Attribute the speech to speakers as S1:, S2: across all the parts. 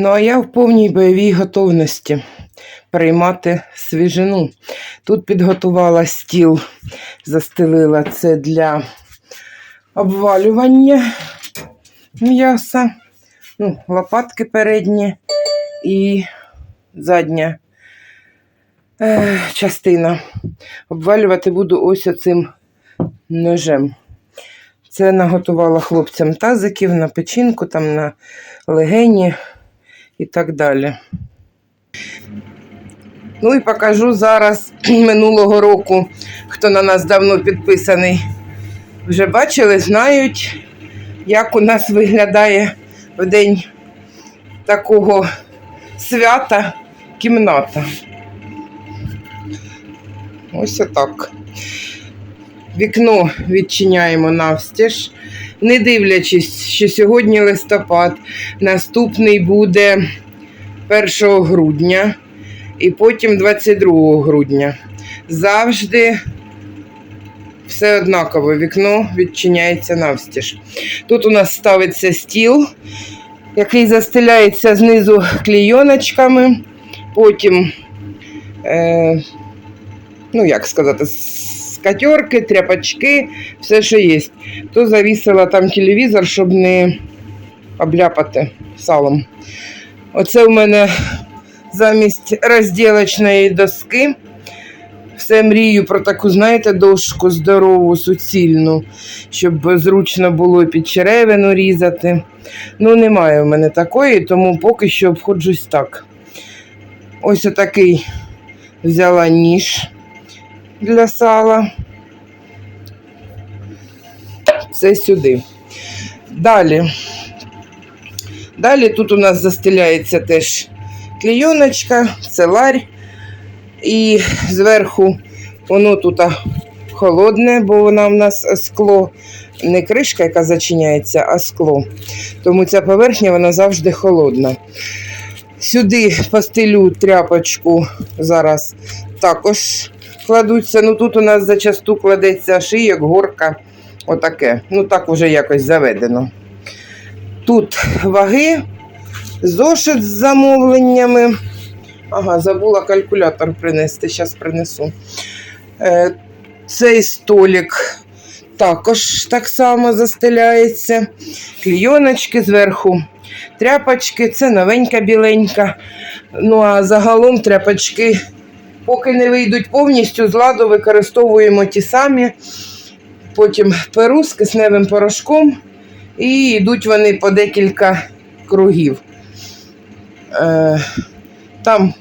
S1: Ну, а я в повній бойовій готовності приймати свіжину. Тут підготувала стіл, застелила це для обвалювання м'яса, ну, лопатки передні і задня е, частина. Обвалювати буду ось оцим ножем. Це наготувала хлопцям тазиків на печінку, там на легені і так далі. Ну і покажу зараз минулого року, хто на нас давно підписаний. Вже бачили, знають, як у нас виглядає в день такого свята кімната. Ось отак. Вікно відчиняємо навстіж, не дивлячись, що сьогодні листопад, наступний буде 1 грудня і потім 22 грудня. Завжди все однаково, вікно відчиняється навстіж. Тут у нас ставиться стіл, який застеляється знизу клійоночками, потім, е, ну як сказати, скатерки, тряпочки, все, що є. То завісила там телевізор, щоб не обляпати салом. Оце у мене замість розділочної доски. Все мрію про таку, знаєте, дошку здорову, суцільну, щоб зручно було під черевину різати. Ну, немає в мене такої, тому поки що обходжусь так. Ось отакий взяла ніж для сала. Це сюди. Далі. Далі тут у нас застеляється теж клійоночка, целарь. І зверху воно тут холодне, бо вона в нас скло, не кришка, яка зачиняється, а скло. Тому ця поверхня вона завжди холодна. Сюди постелю тряпочку зараз також кладуться. Ну тут у нас зачасту кладеться шийок, горка, отаке. Ну так вже якось заведено. Тут ваги, зошит з замовленнями. Ага, забула калькулятор принести, зараз принесу. Е, Цей столик також так само застеляється. Клійоночки зверху, тряпочки, це новенька біленька. Ну а загалом тряпочки, поки не вийдуть повністю, з ладу використовуємо ті самі. Потім перу з кисневим порошком. І йдуть вони по декілька кругів. Там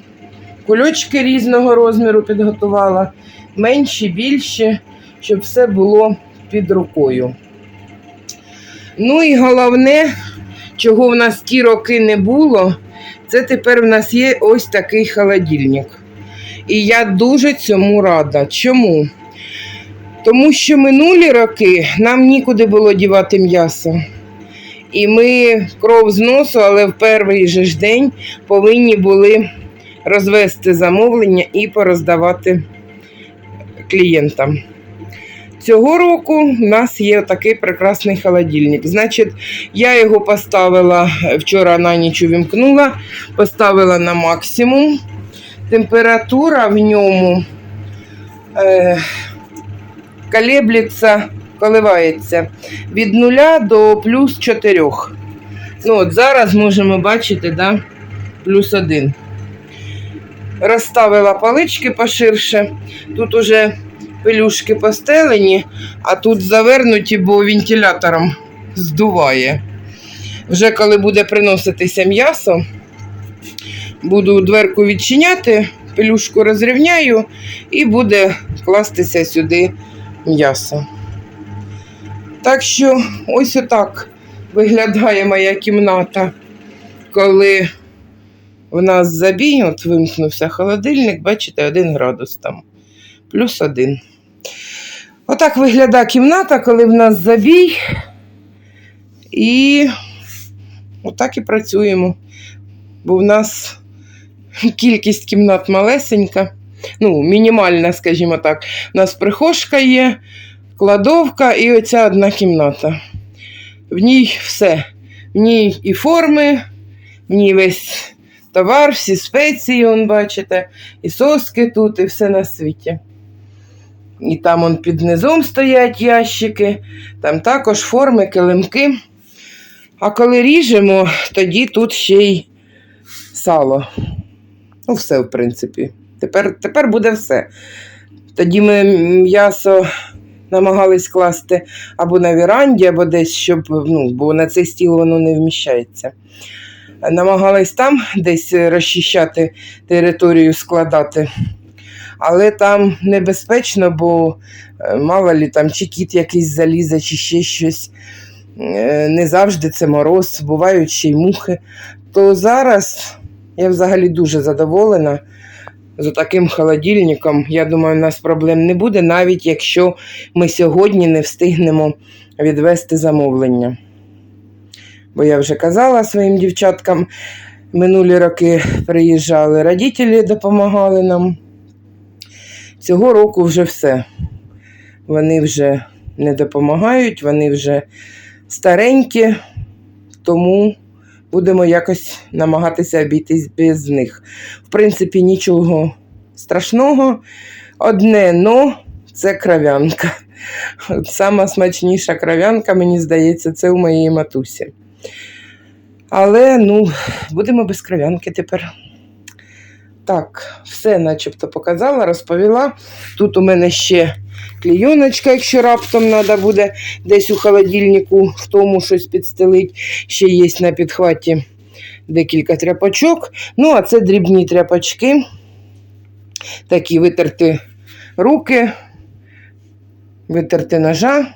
S1: кульочки різного розміру підготувала, менші, більші, щоб все було під рукою. Ну і головне, чого в нас ті роки не було, це тепер в нас є ось такий холодильник. І я дуже цьому рада. Чому? Тому що минулі роки нам нікуди було дівати м'ясо. І ми кров з носу, але в перший же ж день повинні були розвести замовлення і пороздавати клієнтам. Цього року в нас є такий прекрасний холодильник. Значить, я його поставила вчора на ніч увімкнула, поставила на максимум. Температура в ньому е, колеблеться, коливається від 0 до плюс 4. Ну, от Зараз можемо бачити, да, плюс 1. Розставила палички поширше. Тут уже пелюшки постелені, а тут завернуті, бо вентилятором здуває. Вже коли буде приноситися м'ясо, буду дверку відчиняти, пелюшку розрівняю і буде кластися сюди м'ясо. Так що ось отак виглядає моя кімната, коли у нас забій, от вимкнувся холодильник, бачите, 1 градус там, плюс один. Отак виглядає кімната, коли в нас забій. І отак і працюємо. бо в нас кількість кімнат малесенька, ну, мінімальна, скажімо так. У нас прихожка є, кладовка і оця одна кімната. В ній все. В ній і форми, в ній весь товар, всі спеції, он, бачите, і соски тут, і все на світі. І там он під низом стоять ящики, там також форми, килимки. А коли ріжемо, тоді тут ще й сало. Ну, все, в принципі. Тепер, тепер буде все. Тоді ми м'ясо намагались класти або на віранді, або десь, щоб, ну, бо на цей стіл воно не вміщається. Намагались там десь розчищати територію, складати. Але там небезпечно, бо е, мало лі там чи кіт якийсь залізе, чи ще щось. Е, Не завжди це мороз, бувають ще й мухи. То зараз я взагалі дуже задоволена з таким холодильником. Я думаю, у нас проблем не буде, навіть якщо ми сьогодні не встигнемо відвести замовлення. Бо я вже казала своїм дівчаткам, минулі роки приїжджали родителі, допомагали нам. Цього року вже все. Вони вже не допомагають, вони вже старенькі, тому будемо якось намагатися обійтись без них. В принципі, нічого страшного. Одне но це кров'янка. Сама смачніша кров'янка, мені здається, це у моєї матусі. Але ну, будемо без кров'янки тепер. Так, все начебто показала, розповіла. Тут у мене ще клійоночка, якщо раптом треба буде десь у холодильнику в тому щось підстелить. Ще є на підхваті декілька тряпочок. Ну, а це дрібні тряпочки. Такі витерти руки, витерти ножа.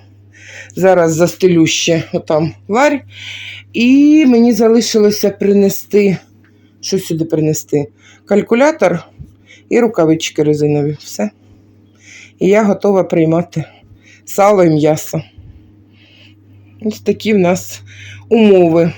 S1: Зараз застелю ще отам ларь. І мені залишилося принести. Що сюди принести? Калькулятор і рукавички резинові. Все. І я готова приймати сало і м'ясо. Ось такі в нас умови.